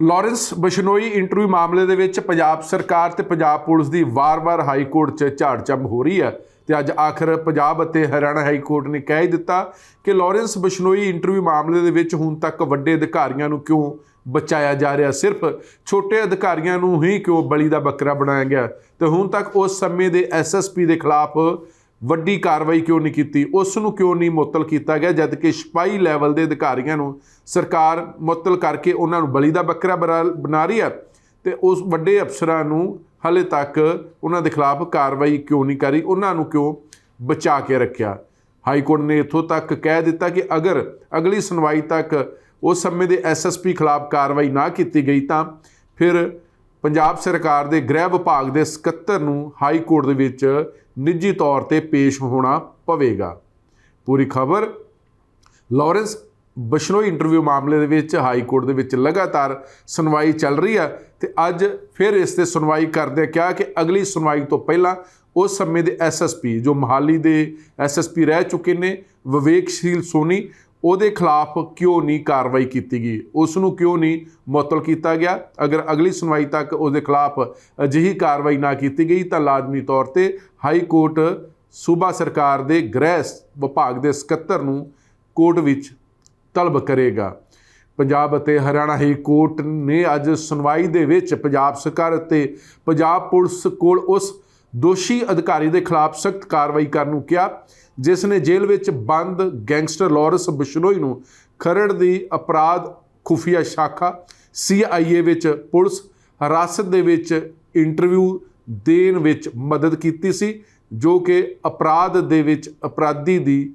Lawrence Bishnoi interview ਮਾਮਲੇ ਦੇ ਵਿੱਚ ਪੰਜਾਬ ਸਰਕਾਰ ਤੇ ਪੰਜਾਬ ਪੁਲਿਸ ਦੀ ਵਾਰ-ਵਾਰ ਹਾਈ ਕੋਰਟ 'ਚ ਝਾੜ-ਝੰਬ ਹੋ ਰਹੀ ਹੈ ਤੇ ਅੱਜ ਆਖਰ ਪੰਜਾਬ ਅਤੇ ਹਰਿਆਣਾ ਹਾਈ ਕੋਰਟ ਨੇ ਕਹਿ ਦਿੱਤਾ ਕਿ ਲਾਰੈਂਸ ਬਸ਼ਨੋਈ ਇੰਟਰਵਿਊ ਮਾਮਲੇ ਦੇ ਵਿੱਚ ਹੁਣ ਤੱਕ ਵੱਡੇ ਅਧਿਕਾਰੀਆਂ ਨੂੰ ਕਿਉਂ ਬਚਾਇਆ ਜਾ ਰਿਹਾ? ਸਿਰਫ ਛੋਟੇ ਅਧਿਕਾਰੀਆਂ ਨੂੰ ਹੀ ਕਿਉਂ ਬਲੀ ਦਾ ਬੱਕਰਾ ਬਣਾਇਆ ਗਿਆ? ਤੇ ਹੁਣ ਤੱਕ ਉਸ ਸਮੇਂ ਦੇ ਐਸਐਸਪੀ ਦੇ ਖਿਲਾਫ ਵੱਡੀ ਕਾਰਵਾਈ ਕਿਉਂ ਨਹੀਂ ਕੀਤੀ? ਉਸ ਨੂੰ ਕਿਉਂ ਨਹੀਂ ਮੁਅੱਤਲ ਕੀਤਾ ਗਿਆ? ਜਦ ਕਿ ਸਿਪਾਹੀ ਲੈਵਲ ਦੇ ਅਧਿਕਾਰੀਆਂ ਨੂੰ ਸਰਕਾਰ ਮੁਅੱਤਲ ਕਰਕੇ ਉਹਨਾਂ ਨੂੰ ਬਲੀ ਦਾ ਬੱਕਰਾ ਬਣਾ ਬਣਾ ਰਹੀ ਹੈ ਤੇ ਉਸ ਵੱਡੇ ਅਫਸਰਾਂ ਨੂੰ ਹਲੇ ਤੱਕ ਉਹਨਾਂ ਦੇ ਖਿਲਾਫ ਕਾਰਵਾਈ ਕਿਉਂ ਨਹੀਂ ਕਰੀ? ਉਹਨਾਂ ਨੂੰ ਕਿਉਂ ਬਚਾ ਕੇ ਰੱਖਿਆ? ਹਾਈ ਕੋਰਟ ਨੇ ਇੱਥੋਂ ਤੱਕ ਕਹਿ ਦਿੱਤਾ ਕਿ ਅਗਰ ਅਗਲੀ ਸੁਣਵਾਈ ਤੱਕ ਉਸ ਸਮੇਂ ਦੇ ਐਸਐਸਪੀ ਖਿਲਾਫ ਕਾਰਵਾਈ ਨਾ ਕੀਤੀ ਗਈ ਤਾਂ ਫਿਰ ਪੰਜਾਬ ਸਰਕਾਰ ਦੇ ਗ੍ਰਹਿ ਵਿਭਾਗ ਦੇ ਸਕੱਤਰ ਨੂੰ ਹਾਈ ਕੋਰਟ ਦੇ ਵਿੱਚ ਨਿੱਜੀ ਤੌਰ ਤੇ ਪੇਸ਼ ਹੋਣਾ ਪਵੇਗਾ। ਪੂਰੀ ਖਬਰ ਲਾਰੈਂਸ ਬਸ਼ਨੋਈ ਇੰਟਰਵਿਊ ਮਾਮਲੇ ਦੇ ਵਿੱਚ ਹਾਈ ਕੋਰਟ ਦੇ ਵਿੱਚ ਲਗਾਤਾਰ ਸੁਣਵਾਈ ਚੱਲ ਰਹੀ ਹੈ ਤੇ ਅੱਜ ਫਿਰ ਇਸ ਤੇ ਸੁਣਵਾਈ ਕਰਦੇ ਕਿਹਾ ਕਿ ਅਗਲੀ ਸੁਣਵਾਈ ਤੋਂ ਪਹਿਲਾਂ ਉਸ ਸਮੇਂ ਦੇ ਐਸਐਸਪੀ ਜੋ ਮਹਾਲੀ ਦੇ ਐਸਐਸਪੀ ਰਹਿ ਚੁੱਕੇ ਨੇ, ਵਿਵੇਕਸ਼ੀਲ ਸੋਨੀ ਉਹਦੇ ਖਿਲਾਫ ਕਿਉਂ ਨਹੀਂ ਕਾਰਵਾਈ ਕੀਤੀ ਗਈ? ਉਸ ਨੂੰ ਕਿਉਂ ਨਹੀਂ ਮੁਅੱਤਲ ਕੀਤਾ ਗਿਆ? ਅਗਰ ਅਗਲੀ ਸੁਣਵਾਈ ਤੱਕ ਉਹਦੇ ਖਿਲਾਫ ਅਜਿਹੀ ਕਾਰਵਾਈ ਨਾ ਕੀਤੀ ਗਈ, ਤਾਂ ਲਾਜ਼ਮੀ ਤੌਰ ਤੇ ਹਾਈ ਕੋਰਟ ਸੂਬਾ ਸਰਕਾਰ ਦੇ ਗ੍ਰਹਿ ਵਿਭਾਗ ਦੇ ਸਕੱਤਰ ਨੂੰ ਕੋਰਟ ਵਿੱਚ ਤਲਬ ਕਰੇਗਾ। ਪੰਜਾਬ ਅਤੇ ਹਰਿਆਣਾ ਹਾਈ ਕੋਰਟ ਨੇ ਅੱਜ ਸੁਣਵਾਈ ਦੇ ਵਿੱਚ ਪੰਜਾਬ ਸਰਕਾਰ ਅਤੇ ਪੰਜਾਬ ਪੁਲਿਸ ਕੋਲ ਉਸ ਦੋਸ਼ੀ ਅਧਿਕਾਰੀ ਦੇ ਖਿਲਾਫ ਸਖਤ ਕਾਰਵਾਈ ਕਰਨ ਨੂੰ ਕਿਹਾ। ਜਿਸ ਨੇ ਜੇਲ੍ਹ ਵਿੱਚ ਬੰਦ ਗੈਂਗਸਟਰ ਲਾਰੈਂਸ ਬਿਸ਼ਨੋਈ ਨੂੰ ਖਰੜ ਦੀ ਅਪਰਾਧ ਖੁਫੀਆ ਸ਼ਾਖਾ CIA ਵਿੱਚ ਪੁਲਿਸ ਹਿਰਾਸਤ ਦੇ ਵਿੱਚ ਇੰਟਰਵਿਊ ਦੇਣ ਵਿੱਚ ਮਦਦ ਕੀਤੀ ਸੀ, ਜੋ ਕਿ ਅਪਰਾਧ ਦੇ ਵਿੱਚ ਅਪਰਾਧੀ ਦੀ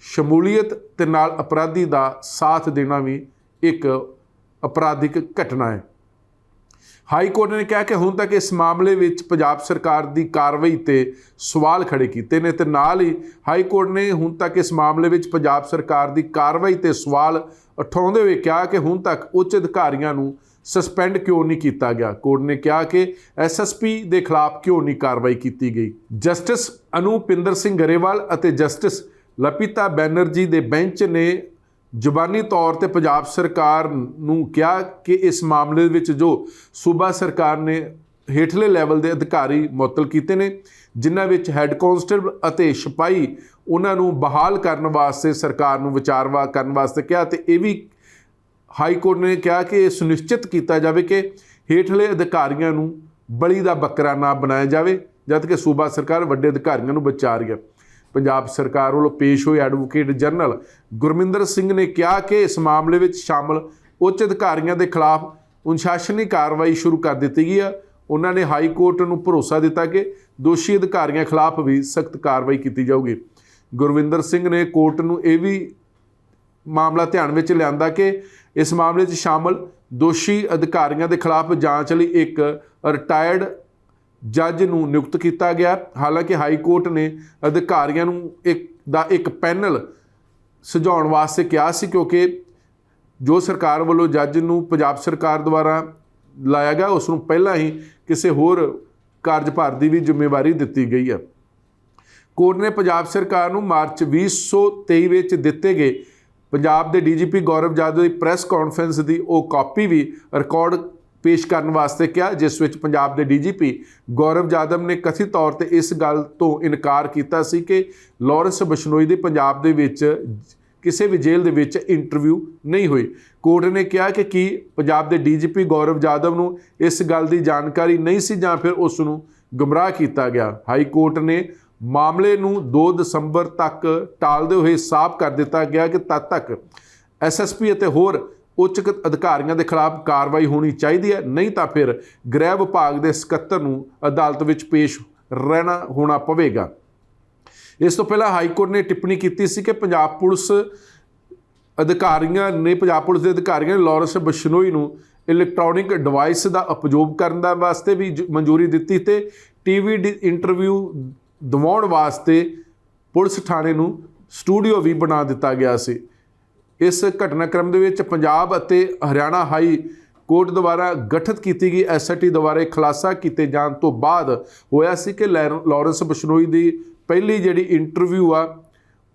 ਸ਼ਮੂਲੀਅਤ ਤੇ ਨਾਲ ਅਪਰਾਧੀ ਦਾ ਸਾਥ ਦੇਣਾ ਵੀ ਇੱਕ ਅਪਰਾਧਿਕ ਘਟਨਾ ਹੈ। ਹਾਈ ਕੋਰਟ ਨੇ ਕਿਹਾ ਕਿ ਹੁਣ ਤੱਕ ਇਸ ਮਾਮਲੇ ਵਿੱਚ ਪੰਜਾਬ ਸਰਕਾਰ ਦੀ ਕਾਰਵਾਈ ਤੇ ਸਵਾਲ ਖੜੇ ਕੀਤੇ ਨੇ ਤੇ ਨਾਲ ਹੀ ਹਾਈ ਕੋਰਟ ਨੇ ਹੁਣ ਤੱਕ ਇਸ ਮਾਮਲੇ ਵਿੱਚ ਪੰਜਾਬ ਸਰਕਾਰ ਦੀ ਕਾਰਵਾਈ ਤੇ ਸਵਾਲ ਉਠਾਉਂਦੇ ਹੋਏ ਕਿਹਾ ਕਿ ਹੁਣ ਤੱਕ ਉੱਚ ਅਧਿਕਾਰੀਆਂ ਨੂੰ ਸਸਪੈਂਡ ਕਿਉਂ ਨਹੀਂ ਕੀਤਾ ਗਿਆ। ਕੋਰਟ ਨੇ ਕਿਹਾ ਕਿ ਐਸਐਸਪੀ ਦੇ ਖਿਲਾਫ ਕਿਉਂ ਨਹੀਂ ਕਾਰਵਾਈ ਕੀਤੀ ਗਈ। ਜਸਟਿਸ ਅਨੂਪਿੰਦਰ ਸਿੰਘ ਗਰੇਵਾਲ ਅਤੇ ਜਸਟਿਸ ਲਪਿਤਾ ਬੈਨਰਜੀ ਦੇ ਬੈਂਚ ਨੇ ਜ਼ੁਬਾਨੀ ਤੌਰ ਤੇ ਪੰਜਾਬ ਸਰਕਾਰ ਨੂੰ ਕਿਹਾ ਕਿ ਇਸ ਮਾਮਲੇ ਵਿੱਚ ਜੋ ਸੂਬਾ ਸਰਕਾਰ ਨੇ ਹੇਠਲੇ ਲੈਵਲ ਦੇ ਅਧਿਕਾਰੀ ਮੁਅੱਤਲ ਕੀਤੇ ਨੇ, ਜਿਨ੍ਹਾਂ ਵਿੱਚ ਹੈੱਡ ਕਾਂਸਟੇਬਲ ਅਤੇ ਸਿਪਾਹੀ ਉਹਨਾਂ ਨੂੰ ਬਹਾਲ ਕਰਨ ਵਾਸਤੇ ਸਰਕਾਰ ਨੂੰ ਵਿਚਾਰਵਾ ਕਰਨ ਵਾਸਤੇ ਕਿਹਾ ਤੇ ਇਹ ਵੀ ਹਾਈ ਕੋਰਟ ਨੇ ਕਿਹਾ ਕਿ ਇਹ ਸੁਨਿਸ਼ਚਿਤ ਕੀਤਾ ਜਾਵੇ ਕਿ ਹੇਠਲੇ ਅਧਿਕਾਰੀਆਂ ਨੂੰ ਬਲੀ ਦਾ ਬੱਕਰਾ ਨਾ ਬਣਾਇਆ ਜਾਵੇ, ਜਦ ਕਿ ਸੂਬਾ ਸਰਕਾਰ ਵੱਡੇ ਅਧਿਕਾਰੀਆਂ ਨੂੰ ਬਚਾ ਰਹੀ ਹੈ। ਪੰਜਾਬ ਸਰਕਾਰ ਵੱਲੋਂ ਪੇਸ਼ ਹੋਏ ਐਡਵੋਕੇਟ ਜਨਰਲ ਗੁਰਮਿੰਦਰ ਸਿੰਘ ਨੇ ਕਿਹਾ ਕਿ ਇਸ ਮਾਮਲੇ ਵਿੱਚ ਸ਼ਾਮਲ ਉੱਚ ਅਧਿਕਾਰੀਆਂ ਦੇ ਖਿਲਾਫ ਅਨੁਸ਼ਾਸਨੀ ਕਾਰਵਾਈ ਸ਼ੁਰੂ ਕਰ ਦਿੱਤੀ ਗਈ ਹੈ ਉਹਨਾਂ ਨੇ ਹਾਈ ਕੋਰਟ ਨੂੰ ਭਰੋਸਾ ਦਿੱਤਾ ਕਿ ਦੋਸ਼ੀ ਅਧਿਕਾਰੀਆਂ ਖਿਲਾਫ ਵੀ ਸਖਤ ਕਾਰਵਾਈ ਕੀਤੀ ਜਾਊਗੀ। ਗੁਰਵਿੰਦਰ ਸਿੰਘ ਨੇ ਕੋਰਟ ਨੂੰ ਇਹ ਵੀ ਮਾਮਲਾ ਧਿਆਨ ਵਿੱਚ ਲਿਆਂਦਾ ਕਿ ਇਸ ਮਾਮਲੇ 'ਚ ਸ਼ਾਮਲ ਦੋਸ਼ੀ ਅਧਿਕਾਰੀਆਂ ਦੇ ਖਿਲਾਫ ਜਾਂਚ ਲਈ ਇੱਕ ਰਿਟਾਇਰਡ ਜੱਜ ਨੂੰ ਨਿਯੁਕਤ ਕੀਤਾ ਗਿਆ। ਹਾਲਾਂਕਿ ਹਾਈ ਕੋਰਟ ਨੇ ਅਧਿਕਾਰੀਆਂ ਨੂੰ ਇੱਕ ਦਾ ਇੱਕ ਪੈਨਲ ਸੁਝਾਉਣ ਵਾਸਤੇ ਕਿਹਾ ਸੀ, ਕਿਉਂਕਿ ਜੋ ਸਰਕਾਰ ਵੱਲੋਂ ਜੱਜ ਨੂੰ ਪੰਜਾਬ ਸਰਕਾਰ ਦੁਆਰਾ ਲਾਇਆ ਗਿਆ, ਉਸ ਨੂੰ ਪਹਿਲਾਂ ਹੀ ਕਿਸੇ ਹੋਰ ਕਾਰਜਭਾਰ ਦੀ ਵੀ ਜ਼ਿੰਮੇਵਾਰੀ ਦਿੱਤੀ ਗਈ ਹੈ। ਕੋਰਟ ਨੇ ਪੰਜਾਬ ਸਰਕਾਰ ਨੂੰ ਮਾਰਚ 2023 ਵਿੱਚ ਦਿੱਤੇ ਗਏ। ਪੰਜਾਬ ਦੇ ਡੀਜੀਪੀ ਗੌਰਵ ਜਾਦਵ ਦੀ ਪ੍ਰੈਸ ਕਾਨਫਰੰਸ ਦੀ ਉਹ ਕਾਪੀ ਵੀ ਰਿਕਾਰਡ ਪੇਸ਼ ਕਰਨ ਵਾਸਤੇ ਕਿਹਾ, ਜਿਸ ਵਿੱਚ ਪੰਜਾਬ ਦੇ ਡੀਜੀਪੀ ਗੌਰਵ ਜਾਦਵ ਨੇ ਕਥਿਤ ਤੌਰ ਤੇ ਇਸ ਗੱਲ ਤੋਂ ਇਨਕਾਰ ਕੀਤਾ ਸੀ ਕਿ ਲਾਰੈਂਸ ਬਸ਼ਨੋਈ ਦੇ ਪੰਜਾਬ ਦੇ ਵਿੱਚ ਕਿਸੇ ਵੀ ਜੇਲ੍ਹ ਦੇ ਵਿੱਚ ਇੰਟਰਵਿਊ ਨਹੀਂ ਹੋਈ। ਕੋਰਟ ਨੇ ਕਿਹਾ ਕਿ ਕੀ ਪੰਜਾਬ ਦੇ ਡੀਜੀਪੀ ਗੌਰਵ ਜਾਦਵ ਨੂੰ ਇਸ ਗੱਲ ਦੀ ਜਾਣਕਾਰੀ ਨਹੀਂ ਸੀ ਜਾਂ ਫਿਰ ਉਸ ਨੂੰ ਗੁੰਮਰਾਹ ਕੀਤਾ ਗਿਆ। ਹਾਈ ਕੋਰਟ ਨੇ ਮਾਮਲੇ ਨੂੰ 2 ਦਸੰਬਰ ਤੱਕ ਟਾਲਦੇ ਹੋਏ ਸਾਫ਼ ਕਰ ਦਿੱਤਾ ਗਿਆ ਕਿ ਤਦ ਤੱਕ ਐਸਐਸਪੀ ਅਤੇ ਹੋਰ ਉੱਚ ਕ- ਅਧਿਕਾਰੀਆਂ ਦੇ ਖਿਲਾਫ ਕਾਰਵਾਈ ਹੋਣੀ ਚਾਹੀਦੀ ਹੈ। ਨਹੀਂ ਤਾਂ ਫਿਰ ਗ੍ਰਹਿ ਵਿਭਾਗ ਦੇ ਸਕੱਤਰ ਨੂੰ ਅਦਾਲਤ ਵਿੱਚ ਪੇਸ਼ ਰਹਿਣਾ ਹੋਣਾ ਪਵੇਗਾ। ਇਸ ਤੋਂ ਪਹਿਲਾਂ ਹਾਈ ਕੋਰਟ ਨੇ ਟਿੱਪਣੀ ਕੀਤੀ ਸੀ ਕਿ ਪੰਜਾਬ ਪੁਲਿਸ ਅਧਿਕਾਰੀਆਂ ਨੇ ਪੰਜਾਬ ਪੁਲਿਸ ਦੇ ਅਧਿਕਾਰੀਆਂ ਨੇ ਲਾਰੈਂਸ ਬਸ਼ਨੋਈ ਨੂੰ ਇਲੈਕਟ੍ਰੋਨਿਕ ਡਿਵਾਈਸ ਦਾ ਉਪਯੋਗ ਕਰਨ ਦਾ ਵਾਸਤੇ ਵੀ ਜ- ਮਨਜ਼ੂਰੀ ਦਿੱਤੀ ਤੇ ਟੀਵੀ ਇੰਟਰਵਿਊ ਦਿਵਾਉਣ ਵਾਸਤੇ ਪੁਲਿਸ ਥਾਣੇ ਨੂੰ ਸਟੂਡੀਓ ਵੀ ਬਣਾ ਦਿੱਤਾ ਗਿਆ ਸੀ। ਇਸ ਘਟਨਾਕ੍ਰਮ ਦੇ ਵਿੱਚ ਪੰਜਾਬ ਅਤੇ ਹਰਿਆਣਾ ਹਾਈ ਕੋਰਟ ਦੁਆਰਾ ਗਠਿਤ ਕੀਤੀ ਗਈ ਐਸਆਈਟੀ ਦੁਆਰਾ ਖੁਲਾਸਾ ਕੀਤੇ ਜਾਣ ਤੋਂ ਬਾਅਦ ਹੋਇਆ ਸੀ ਕਿ ਲੈਰ- ਲਾਰੈਂਸ ਬਸ਼ਨੋਈ ਦੀ ਪਹਿਲੀ ਜਿਹੜੀ ਇੰਟਰਵਿਊ ਆ,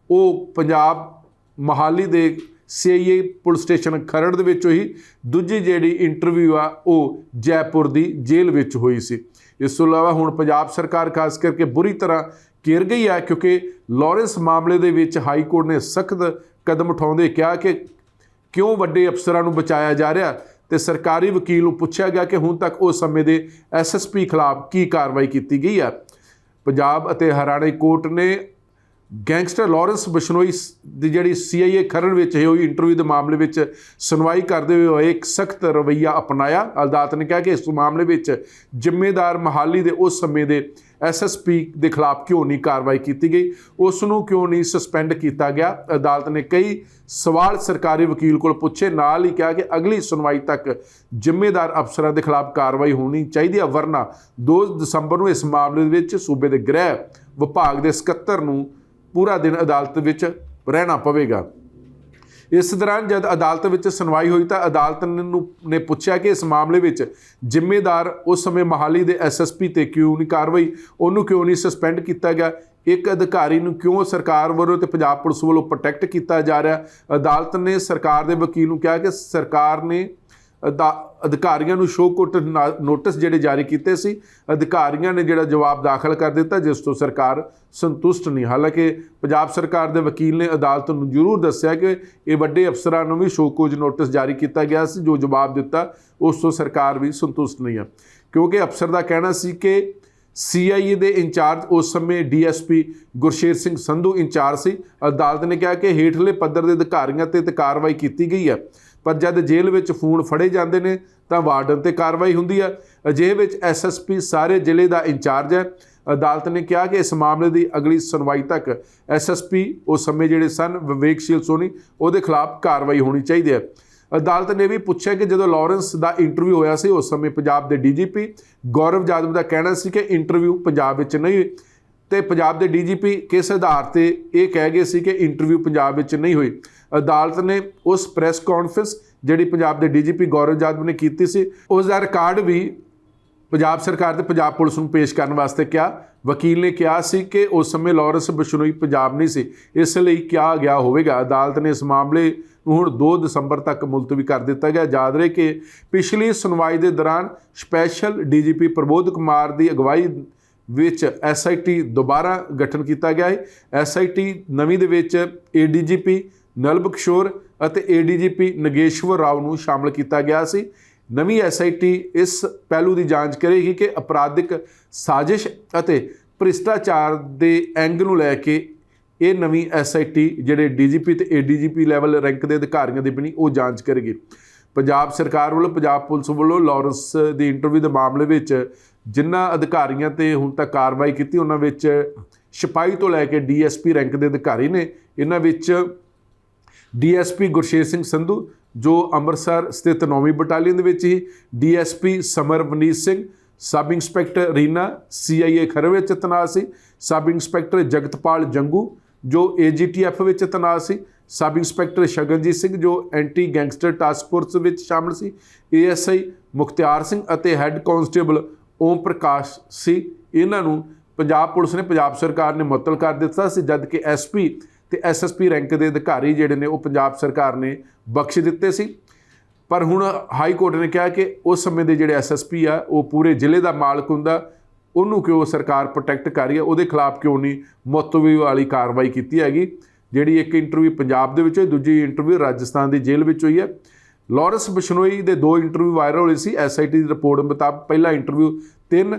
ਉਹ ਪੰਜਾਬ ਮਹਾਲੀ ਦੇ ਸੀਆਈਏ ਪੁਲਿਸ ਸਟੇਸ਼ਨ ਖਰੜ ਦੇ ਵਿੱਚ ਹੋਈ ਦੂਜੀ ਜਿਹੜੀ ਇੰਟਰਵਿਊ ਆ, ਉਹ ਜੈਪੁਰ ਦੀ ਜੇਲ੍ਹ ਵਿੱਚ ਹੋਈ ਸੀ। ਇਸ ਤੋਂ ਇਲਾਵਾ ਹੁਣ ਪੰਜਾਬ ਸਰਕਾਰ ਖਾਸ ਕਰਕੇ ਬੁਰੀ ਤਰ੍ਹਾਂ ਘਿਰ ਗਈ ਆ ਕਿਉਂਕਿ ਲਾਰੈਂਸ ਮਾਮਲੇ ਦੇ ਵਿੱਚ ਹਾਈ ਕੋਰਟ ਨੇ ਸਖਤ ਕਦਮ ਉਠਾਉਂਦੇ ਕਿਹਾ ਕਿ ਕਿਉਂ ਵੱਡੇ ਅਫਸਰਾਂ ਨੂੰ ਬਚਾਇਆ ਜਾ ਰਿਹਾ? ਤੇ ਸਰਕਾਰੀ ਵਕੀਲ ਨੂੰ ਪੁੱਛਿਆ ਗਿਆ ਕਿ ਹੁਣ ਤੱਕ ਉਸ ਸਮੇਂ ਦੇ ਐਸਐਸਪੀ ਖਿਲਾਫ ਕੀ ਕਾਰਵਾਈ ਕੀਤੀ ਗਈ ਹੈ? ਪੰਜਾਬ ਅਤੇ ਹਰਿਆਣਾ ਕੋਰਟ ਨੇ ਗੈਂਗਸਟਰ ਲਾਰੈਂਸ ਬਸ਼ਨੋਈ ਦੀ ਜਿਹੜੀ ਸੀਆਈਏ ਖਰੜ ਵਿੱਚ ਹੋਈ ਇੰਟਰਵਿਊ ਦੇ ਮਾਮਲੇ ਵਿੱਚ ਸੁਣਵਾਈ ਕਰਦੇ ਹੋਏ ਇੱਕ ਸਖਤ ਰਵੱਈਆ ਅਪਣਾਇਆ। ਅਦਾਲਤ ਨੇ ਕਿਹਾ ਕਿ ਇਸ ਮਾਮਲੇ ਵਿੱਚ ਜ਼ਿੰਮੇਦਾਰ ਮਹਾਲੀ ਦੇ ਉਸ ਸਮੇਂ ਦੇ ਐਸਐਸਪੀ ਦੇ ਖਿਲਾਫ ਕਿਉਂ ਨਹੀਂ ਕਾਰਵਾਈ ਕੀਤੀ ਗਈ? ਉਸ ਨੂੰ ਕਿਉਂ ਨਹੀਂ ਸਸਪੈਂਡ ਕੀਤਾ ਗਿਆ? ਅਦਾਲਤ ਨੇ ਕਈ ਸਵਾਲ ਸਰਕਾਰੀ ਵਕੀਲ ਕੋਲ ਪੁੱਛੇ। ਨਾਲ ਹੀ ਕਿਹਾ ਕਿ ਅਗਲੀ ਸੁਣਵਾਈ ਤੱਕ ਜ਼ਿੰਮੇਦਾਰ ਅਫਸਰਾਂ ਦੇ ਖਿਲਾਫ ਕਾਰਵਾਈ ਹੋਣੀ ਚਾਹੀਦੀ ਹੈ, ਵਰਨਾ 2 ਦਸੰਬਰ ਨੂੰ ਇਸ ਮਾਮਲੇ ਵਿੱਚ ਸੂਬੇ ਦੇ ਗ੍ਰਹਿ ਵਿਭਾਗ ਦੇ ਸਕੱਤਰ ਨੂੰ ਪੂਰਾ ਦਿਨ ਅਦਾਲਤ ਵਿੱਚ ਰਹਿਣਾ ਪਵੇਗਾ। ਇਸ ਦੌਰਾਨ ਜਦ ਅਦਾਲਤ ਵਿੱਚ ਸੁਣਵਾਈ ਹੋਈ ਤਾਂ ਅਦਾਲਤ ਨੇ ਨੂੰ, ਨੇ ਪੁੱਛਿਆ ਕਿ ਇਸ ਮਾਮਲੇ ਵਿੱਚ ਜ਼ਿੰਮੇਦਾਰ ਉਸ ਸਮੇਂ ਮਹਾਲੀ ਦੇ ਐਸਐਸਪੀ ਤੇ ਕਿਉਂ ਨਹੀਂ ਕਾਰਵਾਈ? ਉਹਨੂੰ ਕਿਉਂ ਨਹੀਂ ਸਸਪੈਂਡ ਕੀਤਾ ਗਿਆ? ਇੱਕ ਅਧਿਕਾਰੀ ਨੂੰ ਕਿਉਂ ਸਰਕਾਰ ਵੱਲੋਂ ਤੇ ਪੰਜਾਬ ਪੁਲਿਸ ਵੱਲੋਂ ਪ੍ਰੋਟੈਕਟ ਕੀਤਾ ਜਾ ਰਿਹਾ? ਅਦਾਲਤ ਨੇ ਸਰਕਾਰ ਦੇ ਵਕੀਲ ਨੂੰ ਕਿਹਾ ਕਿ ਸਰਕਾਰ ਨੇ ਅਧਿਕਾਰੀਆਂ ਨੂੰ ਸ਼ੋਅ ਕੋਟ ਨੋਟਿਸ ਜਿਹੜੇ ਜਾਰੀ ਕੀਤੇ ਸੀ, ਅਧਿਕਾਰੀਆਂ ਨੇ ਜਿਹੜਾ ਜਵਾਬ ਦਾਖਲ ਕਰ ਦਿੱਤਾ, ਜਿਸ ਤੋਂ ਸਰਕਾਰ ਸੰਤੁਸ਼ਟ ਨਹੀਂ। ਹਾਲਾਂਕਿ ਪੰਜਾਬ ਸਰਕਾਰ ਦੇ ਵਕੀਲ ਨੇ ਅਦਾਲਤ ਨੂੰ ਜ਼ਰੂਰ ਦੱਸਿਆ ਕਿ ਇਹ ਵੱਡੇ ਅਫਸਰਾਂ ਨੂੰ ਵੀ ਸ਼ੋਅ ਕੋਜ ਨੋਟਿਸ ਜਾਰੀ ਕੀਤਾ ਗਿਆ ਸੀ, ਜੋ ਜਵਾਬ ਦਿੱਤਾ, ਉਸ ਤੋਂ ਸਰਕਾਰ ਵੀ ਸੰਤੁਸ਼ਟ ਨਹੀਂ ਹੈ। ਕਿਉਂਕਿ ਅਫਸਰ ਦਾ ਕਹਿਣਾ ਸੀ ਕਿ ਸੀਆਈਏ ਦੇ ਇੰਚਾਰਜ ਉਸ ਸਮੇਂ ਡੀਐਸਪੀ ਗੁਰਸ਼ੇਰ ਸਿੰਘ ਸੰਧੂ ਇੰਚਾਰਜ ਸੀ। ਅਦਾਲਤ ਨੇ ਕਿਹਾ ਕਿ ਹੇਠਲੇ ਪੱਧਰ ਦੇ ਅਧਿਕਾਰੀਆਂ ਤੇ ਤੇ ਕਾਰਵਾਈ ਕੀਤੀ ਗਈ ਹੈ। ਪਰ ਜਦ ਜੇਲ੍ਹ ਵਿੱਚ ਫੋਨ ਫੜੇ ਜਾਂਦੇ ਨੇ, ਤਾਂ ਵਾਰਡਨ ਤੇ ਕਾਰਵਾਈ ਹੁੰਦੀ ਹੈ ਅਜਿਹੇ ਵਿੱਚ ਐਸਐਸਪੀ ਸਾਰੇ ਜ਼ਿਲ੍ਹੇ ਦਾ ਇੰਚਾਰਜ ਹੈ। ਅਦਾਲਤ ਨੇ ਕਿਹਾ ਕਿ ਇਸ ਮਾਮਲੇ ਦੀ ਅਗਲੀ ਸੁਣਵਾਈ ਤੱਕ ਐਸਐਸਪੀ ਉਸ ਸਮੇਂ ਜਿਹੜੇ ਸਨ, ਵਿਵੇਕਸ਼ੀਲ ਸੋਨੀ, ਉਹਦੇ ਖਿਲਾਫ ਕਾਰਵਾਈ ਹੋਣੀ ਚਾਹੀਦੀ ਹੈ। ਅਦਾਲਤ ਨੇ ਵੀ ਪੁੱਛਿਆ ਕਿ ਜਦੋਂ ਲਾਰੈਂਸ ਦਾ ਇੰਟਰਵਿਊ ਹੋਇਆ ਸੀ, ਉਸ ਸਮੇਂ ਪੰਜਾਬ ਦੇ ਡੀਜੀਪੀ ਗੌਰਵ ਜਾਦਵ ਦਾ ਕਹਿਣਾ ਸੀ ਕਿ ਇੰਟਰਵਿਊ ਪੰਜਾਬ ਵਿੱਚ ਨਹੀਂ ਤੇ ਪੰਜਾਬ ਦੇ ਡੀਜੀਪੀ ਕਿਸ ਆਧਾਰ ਤੇ ਇਹ ਕਹਿ ਗਏ ਸੀ ਕਿ ਇੰਟਰਵਿਊ ਪੰਜਾਬ ਵਿੱਚ ਨਹੀਂ ਹੋਈ। ਅਦਾਲਤ ਨੇ ਉਸ ਪ੍ਰੈਸ ਕਾਨਫਰੰਸ ਜਿਹੜੀ ਪੰਜਾਬ ਦੇ ਡੀਜੀਪੀ ਗੌਰਵ ਜਾਦਵ ਨੇ ਕੀਤੀ ਸੀ, ਉਸ ਦਾ ਰਿਕਾਰਡ ਵੀ ਪੰਜਾਬ ਸਰਕਾਰ ਤੇ ਪੰਜਾਬ ਪੁਲਿਸ ਨੂੰ ਪੇਸ਼ ਕਰਨ ਵਾਸਤੇ ਕਿਹਾ। ਵਕੀਲ ਨੇ ਕਿਹਾ ਸੀ ਕਿ ਉਸ ਸਮੇਂ ਲਾਰੈਂਸ ਬਿਸ਼ਨੋਈ ਪੰਜਾਬ ਨਹੀਂ ਸੀ, ਇਸ ਲਈ ਕਿਹਾ ਗਿਆ ਹੋਵੇਗਾ। ਅਦਾਲਤ ਨੇ ਇਸ ਮਾਮਲੇ ਨੂੰ ਹੁਣ 2 ਦਸੰਬਰ ਤੱਕ ਮੁਲਤਵੀ ਕਰ ਦਿੱਤਾ ਗਿਆ। ਯਾਦ ਰਹੇ ਕਿ ਪਿਛਲੀ ਸੁਣਵਾਈ ਦੇ ਦੌਰਾਨ ਸਪੈਸ਼ਲ ਡੀਜੀਪੀ ਪ੍ਰਬੋਧ ਕੁਮਾਰ ਦੀ ਅਗਵਾਈ ਵਿੱਚ ਐਸਆਈਟੀ ਦੁਬਾਰਾ ਗਠਨ ਕੀਤਾ ਗਿਆ ਹੈ। ਐਸਆਈਟੀ ਨਵੀਂ ਦੇ ਵਿੱਚ ਏਡੀਜੀਪੀ ਨਲਬ ਕਿਸ਼ੋਰ ਅਤੇ ਏਡੀਜੀਪੀ ਨਗੇਸ਼ਵਰ ਰਾਓ ਨੂੰ ਸ਼ਾਮਲ ਕੀਤਾ ਗਿਆ ਸੀ। ਨਵੀਂ ਐਸਆਈਟੀ ਇਸ ਪਹਿਲੂ ਦੀ ਜਾਂਚ ਕਰੇਗੀ ਕਿ ਅਪਰਾਧਿਕ ਸਾਜ਼ਿਸ਼ ਅਤੇ ਭ੍ਰਿਸ਼ਟਾਚਾਰ ਦੇ ਐਂਗ ਨੂੰ ਲੈ ਕੇ ਇਹ ਨਵੀਂ ਐਸਆਈਟੀ ਜਿਹੜੇ ਡੀਜੀਪੀ ਤੇ ਏਡੀਜੀਪੀ ਲੈਵਲ ਰੈਂਕ ਦੇ ਅਧਿਕਾਰੀਆਂ ਦੀ ਬਣੀ ਉਹ ਜਾਂਚ ਕਰੇਗੀ। ਪੰਜਾਬ ਸਰਕਾਰ ਵੱਲੋਂ, ਪੰਜਾਬ ਪੁਲਿਸ ਵੱਲੋਂ ਲਾਰੈਂਸ ਦੀ ਇੰਟਰਵਿਊ ਦੇ ਮਾਮਲੇ ਵਿੱਚ ਜਿਨ੍ਹਾਂ ਅਧਿਕਾਰੀਆਂ ਤੇ ਹੁਣ ਤੱਕ ਕਾਰਵਾਈ ਕੀਤੀ, ਉਹਨਾਂ ਵਿੱਚ ਸਿਪਾਹੀ ਤੋਂ ਲੈ ਕੇ ਡੀਐਸਪੀ ਰੈਂਕ ਦੇ ਅਧਿਕਾਰੀ ਨੇ। ਇਹਨਾਂ ਵਿੱਚ ਡੀਐਸਪੀ ਗੁਰਸ਼ੇਰ ਸਿੰਘ ਸੰਧੂ, ਜੋ ਅੰਮ੍ਰਿਤਸਰ ਸਥਿਤ 9ਵੀਂ ਬਟਾਲੀਅਨ ਦੇ ਵਿੱਚ ਹੀ DSP Samarvneet Singh, sub inspector Reena, CIA Kharar ਵਿੱਚ ਤੈਨਾਤ ਸੀ, ਸਬ ਇੰਸਪੈਕਟਰ ਜਗਤਪਾਲ ਜੰਗੂ, ਜੋ ਏਜੀਟੀਐਫ ਵਿੱਚ ਤੈਨਾਤ ਸੀ, ਸਬ ਇੰਸਪੈਕਟਰ ਸ਼ਗਨਜੀਤ ਸਿੰਘ, ਜੋ ਐਂਟੀ ਗੈਂਗਸਟਰ ਟਾਸਕ ਫੋਰਸ ਵਿੱਚ ਸ਼ਾਮਲ ਸੀ, ਏਐਸਆਈ ਮੁਖਤਿਆਰ ਸਿੰਘ ਅਤੇ ਹੈੱਡ ਕਾਂਸਟੇਬਲ ਓਮ ਪ੍ਰਕਾਸ਼ ਸੀ। ਇਹਨਾਂ ਨੂੰ ਪੰਜਾਬ ਪੁਲਿਸ ਨੇ, ਪੰਜਾਬ ਸਰਕਾਰ ਨੇ ਮੁਅੱਤਲ ਕਰ ਦਿੱਤਾ ਸੀ ਜਦ ਕਿ ਐਸਪੀ ਤੇ ਐਸਐਸਪੀ ਰੈਂਕ ਦੇ ਅਧਿਕਾਰੀ ਜਿਹੜੇ ਨੇ, ਉਹ ਪੰਜਾਬ ਸਰਕਾਰ ਨੇ ਬਖਸ਼ ਦਿੱਤੇ ਸੀ। ਪਰ ਹੁਣ ਹਾਈ ਕੋਰਟ ਨੇ ਕਿਹਾ ਕਿ ਉਸ ਸਮੇਂ ਦੇ ਜਿਹੜੇ ਐਸਐਸਪੀ ਆ, ਉਹ ਪੂਰੇ ਜ਼ਿਲ੍ਹੇ ਦਾ ਮਾਲਕ ਹੁੰਦਾ। ਉਹਨੂੰ ਕਿਉਂ ਸਰਕਾਰ ਪ੍ਰੋਟੈਕਟ ਕਰ ਰਹੀ ਹੈ ਉਹਦੇ ਖਿਲਾਫ ਕਿਉਂ ਨਹੀਂ ਮੁਅੱਤਲੀ ਵਾਲੀ ਕਾਰਵਾਈ ਕੀਤੀ ਹੈਗੀ? ਜਿਹੜੀ ਇੱਕ ਇੰਟਰਵਿਊ ਪੰਜਾਬ ਦੇ ਵਿੱਚ ਹੋਈ, ਦੂਜੀ ਇੰਟਰਵਿਊ ਰਾਜਸਥਾਨ ਦੀ ਜੇਲ੍ਹ ਵਿੱਚ ਹੋਈ ਹੈ ਲਾਰੈਂਸ ਬਿਸ਼ਨੋਈ ਦੇ ਦੋ ਇੰਟਰਵਿਊ ਵਾਇਰਲ ਹੋਏ ਸੀ ਐਸਆਈਟੀ ਦੀ ਰਿਪੋਰਟ ਮੁਤਾਬਕ ਪਹਿਲਾ ਇੰਟਰਵਿਊ 3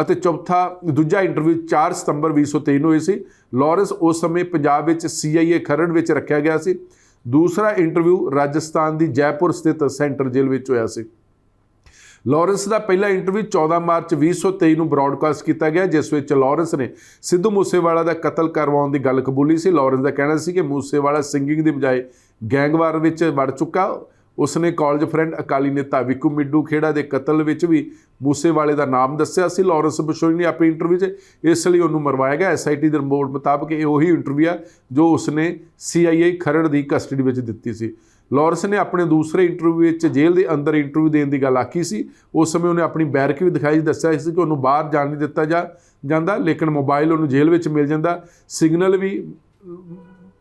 ਅਤੇ ਚੌਥਾ, ਦੂਜਾ ਇੰਟਰਵਿਊ 4 ਸਤੰਬਰ 2023 ਨੂੰ ਹੋਈ ਸੀ। ਲਾਰੈਂਸ ਉਸ ਸਮੇਂ ਪੰਜਾਬ ਵਿੱਚ ਸੀਆਈਏ ਖਰੜ ਵਿੱਚ ਰੱਖਿਆ ਗਿਆ ਸੀ। ਦੂਸਰਾ ਇੰਟਰਵਿਊ ਰਾਜਸਥਾਨ ਦੀ ਜੈਪੁਰ ਸਥਿਤ ਸੈਂਟਰ ਜੇਲ੍ਹ ਵਿੱਚ ਹੋਇਆ ਸੀ। ਲਾਰੈਂਸ ਦਾ ਪਹਿਲਾ ਇੰਟਰਵਿਊ 14 ਮਾਰਚ 2023 ਨੂੰ ਬ੍ਰਾਡਕਾਸਟ ਕੀਤਾ ਗਿਆ, ਜਿਸ ਵਿੱਚ ਲਾਰੈਂਸ ਨੇ ਸਿੱਧੂ ਮੂਸੇਵਾਲਾ ਦਾ ਕਤਲ ਕਰਵਾਉਣ ਦੀ ਗੱਲ ਕਬੂਲੀ ਸੀ। ਲਾਰੈਂਸ ਦਾ ਕਹਿਣਾ ਸੀ ਕਿ ਮੂਸੇਵਾਲਾ ਸਿੰਗਿੰਗ ਦੀ ਬਜਾਏ ਗੈਂਗਵਾਰ ਵਿੱਚ ਵੜ ਚੁੱਕਾ। ਉਸਨੇ ਕਾਲਜ ਫਰੈਂਡ ਅਕਾਲੀ ਨੇਤਾ ਵਿਕੂ ਮਿੱਡੂ ਖੇੜਾ ਦੇ ਕਤਲ ਵਿੱਚ ਵੀ ਮੂਸੇਵਾਲੇ ਦਾ ਨਾਮ ਦੱਸਿਆ ਸੀ। ਲਾਰੈਂਸ ਬਿਸ਼ੋਈ ਨੇ ਆਪਣੀ ਇੰਟਰਵਿਊ 'ਚ ਇਸ ਲਈ ਉਹਨੂੰ ਮਰਵਾਇਆ ਗਿਆ। ਐਸਆਈਟੀ ਦੇ ਰਿਪੋਰਟ ਮੁਤਾਬਕ ਇਹ ਉਹੀ ਇੰਟਰਵਿਊ ਆ ਜੋ ਉਸਨੇ ਸੀਆਈਏ ਖਰੜ ਦੀ ਕਸਟਡੀ ਵਿੱਚ ਦਿੱਤੀ ਸੀ। ਲਾਰੈਂਸ ਨੇ ਆਪਣੇ ਦੂਸਰੇ ਇੰਟਰਵਿਊ ਵਿੱਚ ਜੇਲ੍ਹ ਦੇ ਅੰਦਰ ਇੰਟਰਵਿਊ ਦੇਣ ਦੀ ਗੱਲ ਆਖੀ ਸੀ। ਉਸ ਸਮੇਂ ਉਹਨੇ ਆਪਣੀ ਬੈਰਕ ਵੀ ਦਿਖਾਈ ਦੱਸਿਆ ਸੀ ਕਿ ਉਹਨੂੰ ਬਾਹਰ ਜਾਣ ਨਹੀਂ ਦਿੱਤਾ ਜਾ ਜਾਂਦਾ, ਲੇਕਿਨ ਮੋਬਾਈਲ ਉਹਨੂੰ ਜੇਲ੍ਹ ਵਿੱਚ ਮਿਲ ਜਾਂਦਾ ਸਿਗਨਲ ਵੀ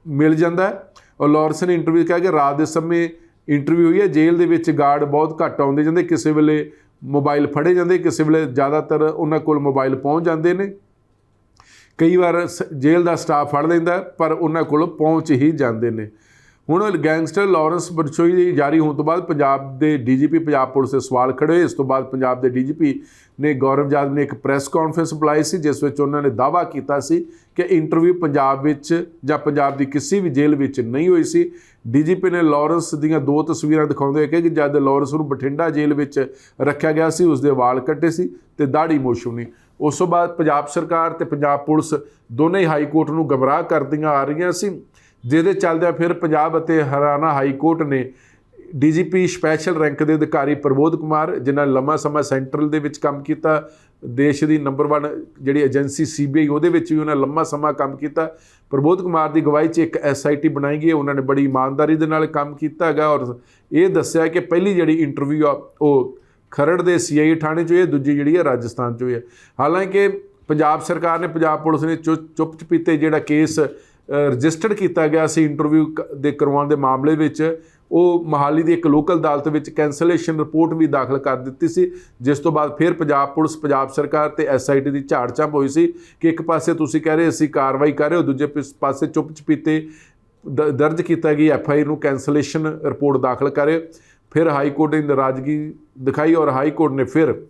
ਮਿਲ ਜਾਂਦਾ ਔਰ ਲਾਰੈਂਸ ਨੇ ਇੰਟਰਵਿਊ ਕਿਹਾ ਕਿ ਰਾਤ ਦੇ ਸਮੇਂ ਇੰਟਰਵਿਊ ਹੋਈ ਹੈ। ਜੇਲ੍ਹ ਦੇ ਵਿੱਚ ਗਾਰਡ ਬਹੁਤ ਘੱਟ ਆਉਂਦੇ ਜਾਂਦੇ, ਕਿਸੇ ਵੇਲੇ ਮੋਬਾਈਲ ਫੜੇ ਜਾਂਦੇ, ਕਿਸੇ ਵੇਲੇ ਜ਼ਿਆਦਾਤਰ ਉਹਨਾਂ ਕੋਲ ਮੋਬਾਈਲ ਪਹੁੰਚ ਜਾਂਦੇ ਨੇ। ਕਈ ਵਾਰ ਸ- ਜੇਲ੍ਹ ਦਾ ਸਟਾਫ ਫੜ ਲੈਂਦਾ, ਪਰ ਉਹਨਾਂ ਕੋਲ ਪਹੁੰਚ ਹੀ ਜਾਂਦੇ ਨੇ। ਹੁਣ ਗੈਂਗਸਟਰ ਲਾਰੈਂਸ ਬਰਛੋਈ ਦੀ ਜਾਰੀ ਹੋਣ ਤੋਂ ਬਾਅਦ ਪੰਜਾਬ ਦੇ ਡੀਜੀਪੀ, ਪੰਜਾਬ ਪੁਲਿਸ ਦੇ ਸਵਾਲ ਖੜੇ ਇਸ ਤੋਂ ਬਾਅਦ ਪੰਜਾਬ ਦੇ ਡੀਜੀਪੀ ਨੇ ਗੌਰਵ ਜਾਦਵ ਨੇ ਇੱਕ ਪ੍ਰੈਸ ਕਾਨਫਰੰਸ ਬੁਲਾਈ ਸੀ, ਜਿਸ ਵਿੱਚ ਉਹਨਾਂ ਨੇ ਦਾਅਵਾ ਕੀਤਾ ਸੀ ਕਿ ਇੰਟਰਵਿਊ ਪੰਜਾਬ ਵਿੱਚ ਜਾਂ ਪੰਜਾਬ ਦੀ ਕਿਸੇ ਵੀ ਜੇਲ੍ਹ ਵਿੱਚ ਨਹੀਂ ਹੋਈ ਸੀ। ਡੀਜੀਪੀ ਨੇ ਲਾਰੈਂਸ ਦੀਆਂ ਦੋ ਤਸਵੀਰਾਂ ਦਿਖਾਉਂਦੇ ਹੋਏ ਕਿਹਾ ਕਿ ਜਦ ਲਾਰੈਂਸ ਨੂੰ ਬਠਿੰਡਾ ਜੇਲ੍ਹ ਵਿੱਚ ਰੱਖਿਆ ਗਿਆ ਸੀ ਉਸ ਦੇ ਵਾਲ ਕੱਟੇ ਸੀ ਤੇ ਦਾੜੀ ਮੋਛ ਹੋਣੀ ਉਸ ਤੋਂ ਬਾਅਦ ਪੰਜਾਬ ਸਰਕਾਰ ਤੇ ਪੰਜਾਬ ਪੁਲਿਸ ਦੋਨੇ ਹਾਈ ਕੋਰਟ ਨੂੰ ਗਮਰਾਹ ਕਰਦੀਆਂ ਆ ਰਹੀਆਂ ਸੀ। ਜਿਹਦੇ ਚੱਲਦਿਆਂ ਫਿਰ ਪੰਜਾਬ ਅਤੇ ਹਰਿਆਣਾ ਹਾਈ ਕੋਰਟ ਨੇ ਡੀਜੀਪੀ ਸਪੈਸ਼ਲ ਰੈਂਕ ਦੇ ਅਧਿਕਾਰੀ ਪ੍ਰਬੋਧ ਕੁਮਾਰ, ਜਿਨ੍ਹਾਂ ਨੇ ਲੰਮਾ ਸਮਾਂ ਸੈਂਟਰਲ ਦੇ ਵਿੱਚ ਕੰਮ ਕੀਤਾ, ਦੇਸ਼ ਦੀ ਨੰਬਰ 1 ਜਿਹੜੀ ਏਜੰਸੀ ਸੀਬੀਆਈ ਉਹਦੇ ਵਿੱਚ ਵੀ ਉਹਨਾਂ ਲੰਮਾ ਸਮਾਂ ਕੰਮ ਕੀਤਾ ਪ੍ਰਬੋਧ ਕੁਮਾਰ ਦੀ ਗਵਾਹੀ 'ਚ ਇੱਕ ਐਸਆਈਟੀ ਬਣਾਈ ਗਈ ਹੈ। ਉਹਨਾਂ ਨੇ ਬੜੀ ਇਮਾਨਦਾਰੀ ਦੇ ਨਾਲ ਕੰਮ ਕੀਤਾ ਹੈਗਾ ਔਰ ਇਹ ਦੱਸਿਆ ਕਿ ਪਹਿਲੀ ਜਿਹੜੀ ਇੰਟਰਵਿਊ ਆ, ਉਹ ਖਰੜ ਦੇ ਸੀਆਈਏ ਥਾਣੇ 'ਚ ਹੋਈ ਹੈ, ਦੂਜੀ ਜਿਹੜੀ ਹੈ ਰਾਜਸਥਾਨ 'ਚ ਹੋਈ ਹੈ ਹਾਲਾਂਕਿ ਪੰਜਾਬ ਸਰਕਾਰ ਨੇ, ਪੰਜਾਬ ਪੁਲਿਸ ਨੇ ਚੁ- ਚੁੱਪ ਚਪੀਤੇ ਜਿਹੜਾ ਕੇਸ ਰਜਿਸਟਰਡ ਕੀਤਾ ਗਿਆ ਸੀ ਇੰਟਰਵਿਊ ਦੇ ਕਰਵਾਉਣ ਦੇ ਮਾਮਲੇ ਵਿੱਚ, ਉਹ ਮਹਾਲੀ ਦੀ ਇੱਕ ਲੋਕਲ ਅਦਾਲਤ ਵਿੱਚ ਕੈਂਸਲੇਸ਼ਨ ਰਿਪੋਰਟ ਵੀ ਦਾਖਲ ਕਰ ਦਿੱਤੀ ਸੀ, ਜਿਸ ਤੋਂ ਬਾਅਦ ਫਿਰ ਪੰਜਾਬ ਪੁਲਿਸ, ਪੰਜਾਬ ਸਰਕਾਰ ਤੇ ਐਸਆਈਟੀ ਦੀ ਝਾੜ ਝੰਪ ਹੋਈ ਸੀ ਕਿ ਇੱਕ ਪਾਸੇ ਤੁਸੀਂ ਕਹਿ ਰਹੇ ਅਸੀਂ ਕਾਰਵਾਈ ਕਰ ਰਹੇ ਹੋ, ਦੂਜੇ ਪਿਸ- ਪਾਸੇ ਚੁੱਪ ਚਪੀਤੇ ਦ- ਦਰਜ ਕੀਤਾ ਗਈ ਐਫ ਆਈ ਨੂੰ ਕੈਂਸਲੇਸ਼ਨ ਰਿਪੋਰਟ ਦਾਖਲ ਕਰੇ। ਫਿਰ ਹਾਈ ਕੋਰਟ ਨੇ ਨਾਰਾਜ਼ਗੀ ਦਿਖਾਈ ਔਰ ਹਾਈ ਕੋਰਟ ਨੇ ਫਿਰ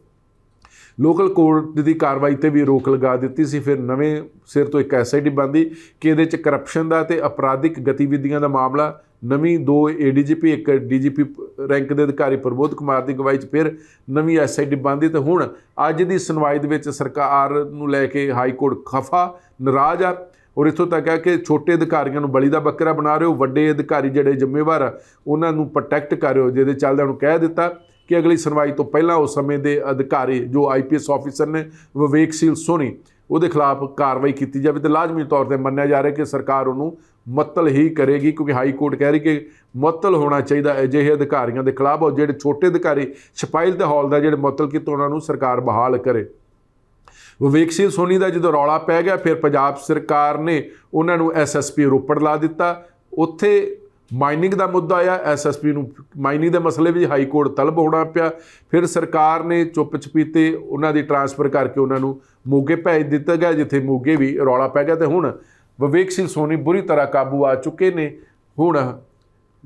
ਲੋਕਲ ਕੋਰਟ ਦੀ ਕਾਰਵਾਈ ਤੇ ਵੀ ਰੋਕ ਲਗਾ ਦਿੱਤੀ ਸੀ। ਫਿਰ ਨਵੇਂ ਸਿਰ ਤੋਂ ਇੱਕ ਐਸਆਈਟੀ ਬੰਦੀ ਕਿ ਇਹਦੇ ਚ ਕਰਪਸ਼ਨ ਦਾ ਤੇ ਅਪਰਾਧਿਕ ਗਤੀਵਿਧੀਆਂ ਦਾ ਮਾਮਲਾ। ਨਵੀਂ ਦੋ ਏਡੀਜੀਪੀ ਇੱਕ ਡੀਜੀਪੀ ਰੈਂਕ ਦੇ ਅਧਿਕਾਰੀ ਪ੍ਰਬੋਧ ਕੁਮਾਰ ਦੀ ਗਵਾਹੀ 'ਚ ਫਿਰ ਨਵੀਂ ਐਸਆਈਟੀ ਬੰਦੀ ਤੇ ਹੁਣ ਅੱਜ ਦੀ ਸੁਣਵਾਈ ਦੇ ਵਿੱਚ ਸਰਕਾਰ ਨੂੰ ਲੈ ਕੇ ਹਾਈ ਕੋਰਟ ਖਫਾ, ਨਾਰਾਜ਼ ਆ। ਔਰ ਇੱਥੋਂ ਤੱਕ ਹੈ ਕਿ ਛੋਟੇ ਅਧਿਕਾਰੀਆਂ ਨੂੰ ਬਲੀ ਦਾ ਬੱਕਰਾ ਬਣਾ ਰਹੇ ਹੋ, ਵੱਡੇ ਅਧਿਕਾਰੀ ਜਿਹੜੇ ਜ਼ਿੰਮੇਵਾਰ ਆ, ਉਹਨਾਂ ਨੂੰ ਪ੍ਰੋਟੈਕਟ ਕਰ ਰਹੇ ਹੋ ਜਿਹਦੇ ਚੱਲਦਿਆਂ ਨੂੰ ਕਹਿ ਦਿੱਤਾ। ਕਿ ਅਗਲੀ ਸੁਣਵਾਈ ਤੋਂ ਪਹਿਲਾਂ ਉਸ ਸਮੇਂ ਦੇ ਅਧਿਕਾਰੀ ਜੋ ਆਈਪੀਐਸ ਆਫੀਸਰ ਨੇ ਵਿਵੇਕਸ਼ੀਲ ਸੋਨੀ, ਉਹਦੇ ਖਿਲਾਫ ਕਾਰਵਾਈ ਕੀਤੀ ਜਾਵੇ ਤੇ ਲਾਜ਼ਮੀ ਤੌਰ ਤੇ ਮੰਨਿਆ ਜਾ ਰਿਹਾ ਕਿ ਸਰਕਾਰ ਉਹਨੂੰ ਮੁਅੱਤਲ ਹੀ ਕਰੇਗੀ ਕਿਉਂਕਿ ਹਾਈ ਕੋਰਟ ਕਹਿ ਰਹੀ ਕਿ ਮੁਅੱਤਲ ਹੋਣਾ ਚਾਹੀਦਾ ਅਜਿਹੇ ਅਧਿਕਾਰੀਆਂ ਦੇ ਖਿਲਾਫ ਔਰ ਜਿਹੜੇ ਛੋਟੇ ਅਧਿਕਾਰੀ ਛਪਾਈਲ ਤੇ ਹੌਲ ਦਾ ਜਿਹੜੇ ਮੁਅੱਤਲ ਕੀਤੇ ਉਹਨਾਂ ਨੂੰ ਸਰਕਾਰ ਬਹਾਲ ਕਰੇ। ਵਿਵੇਕਸ਼ੀਲ ਸੋਨੀ ਦਾ ਜਦੋਂ ਰੌਲਾ ਪੈ ਗਿਆ, ਫਿਰ ਪੰਜਾਬ ਸਰਕਾਰ ਨੇ ਉਹਨਾਂ ਨੂੰ ਐਸਐਸਪੀ ਰੋਪੜ ਲਾ ਦਿੱਤਾ। ਉੱਥੇ ਮਾਈਨਿੰਗ ਦਾ ਮੁੱਦਾ ਆਇਆ ਐਸਐਸਪੀ ਨੂੰ ਮਾਈਨਿੰਗ ਦੇ ਮਸਲੇ ਵਿੱਚ ਹਾਈ ਕੋਰਟ ਤਲਬ ਹੋਣਾ ਪਿਆ। ਫਿਰ ਸਰਕਾਰ ਨੇ ਚੁੱਪ ਚਪੀਤੇ ਉਹਨਾਂ ਦੀ ਟਰਾਂਸਫਰ ਕਰਕੇ ਉਹਨਾਂ ਨੂੰ ਮੋਗੇ ਭੇਜ ਦਿੱਤਾ ਗਿਆ, ਜਿੱਥੇ ਮੋਗੇ ਵੀ ਰੌਲਾ ਪੈ ਗਿਆ ਤੇ ਹੁਣ ਵਿਵੇਕ ਸਿੰਘ ਸੋਨੀ ਬੁਰੀ ਤਰ੍ਹਾਂ ਕਾਬੂ ਆ ਚੁੱਕੇ ਨੇ। ਹੁਣ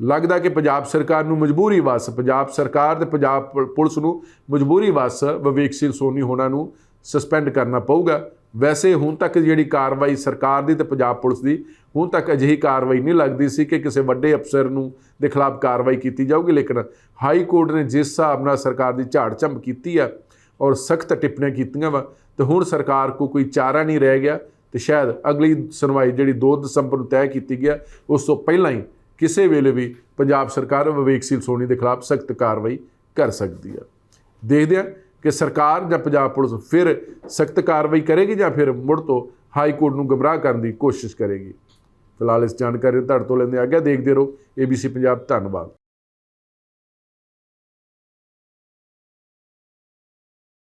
ਲੱਗਦਾ ਕਿ ਪੰਜਾਬ ਸਰਕਾਰ ਨੂੰ ਮਜਬੂਰੀ ਵਸ, ਪੰਜਾਬ ਸਰਕਾਰ ਤੇ ਪੰਜਾਬ ਪੁ- ਪੁਲਿਸ ਨੂੰ ਮਜਬੂਰੀ ਬੱਸ ਵਿਵੇਕ ਸਿੰਘ ਸੋਨੀ ਹੋਣਾ ਨੂੰ ਸਸਪੈਂਡ ਕਰਨਾ ਪਊਗਾ। ਵੈਸੇ ਹੁਣ ਤੱਕ ਜਿਹੜੀ ਕਾਰਵਾਈ ਸਰਕਾਰ ਦੀ ਤੇ ਪੰਜਾਬ ਪੁਲਿਸ ਦੀ ਹੁਣ ਤੱਕ ਅਜਿਹੀ ਕਾਰਵਾਈ ਨਹੀਂ ਲੱਗਦੀ ਸੀ ਕਿ ਕਿਸੇ ਵੱਡੇ ਅਫਸਰ ਨੂੰ ਦੇ ਖਿਲਾਫ ਕਾਰਵਾਈ ਕੀਤੀ ਜਾਊਗੀ, ਲੇਕਿਨ ਹਾਈ ਕੋਰਟ ਨੇ ਜਿਸ ਹਿਸਾਬ ਨਾਲ ਸਰਕਾਰ ਦੀ ਝਾੜ ਝੰਬ ਕੀਤੀ ਆ ਔਰ ਸਖਤ ਟਿੱਪਣੀਆਂ ਕੀਤੀਆਂ ਵਾ, ਤੇ ਹੁਣ ਸਰਕਾਰ ਕੋ ਕੋਈ ਚਾਰਾ ਨਹੀਂ ਰਹਿ ਗਿਆ, ਤੇ ਸ਼ਾਇਦ ਅਗਲੀ ਸੁਣਵਾਈ ਜਿਹੜੀ 2 ਦਸੰਬਰ ਨੂੰ ਤੈਅ ਕੀਤੀ ਗਿਆ, ਉਸ ਤੋਂ ਪਹਿਲਾਂ ਹੀ ਕਿਸੇ ਵੇਲੇ ਵੀ ਪੰਜਾਬ ਸਰਕਾਰ ਵਿਵੇਕਸ਼ੀਲ ਸੋਨੀ ਦੇ ਖਿਲਾਫ ਸਖਤ ਕਾਰਵਾਈ ਕਰ ਸਕਦੀ ਆ। ਦੇਖਦੇ ਹਾਂ ਕਿ ਸਰਕਾਰ ਜਾਂ ਪੰਜਾਬ ਪੁਲਿਸ ਫਿਰ ਸਖਤ ਕਾਰਵਾਈ ਕਰੇਗੀ ਜਾਂ ਫਿਰ ਮੁੜ ਤੋਂ ਹਾਈ ਕੋਰਟ ਨੂੰ ਗਮਰਾਹ ਕਰਨ ਦੀ ਕੋਸ਼ਿਸ਼ ਕਰੇਗੀ। ਫਿਲਹਾਲ ਇਸ ਜਾਣਕਾਰੀ ਨੂੰ ਤੁਹਾਡੇ ਤੋਂ ਲੈਂਦੇ ਆਗਿਆ ਦੇਖਦੇ ਰਹੋ। ABC ਪੰਜਾਬ ਧੰਨਵਾਦ।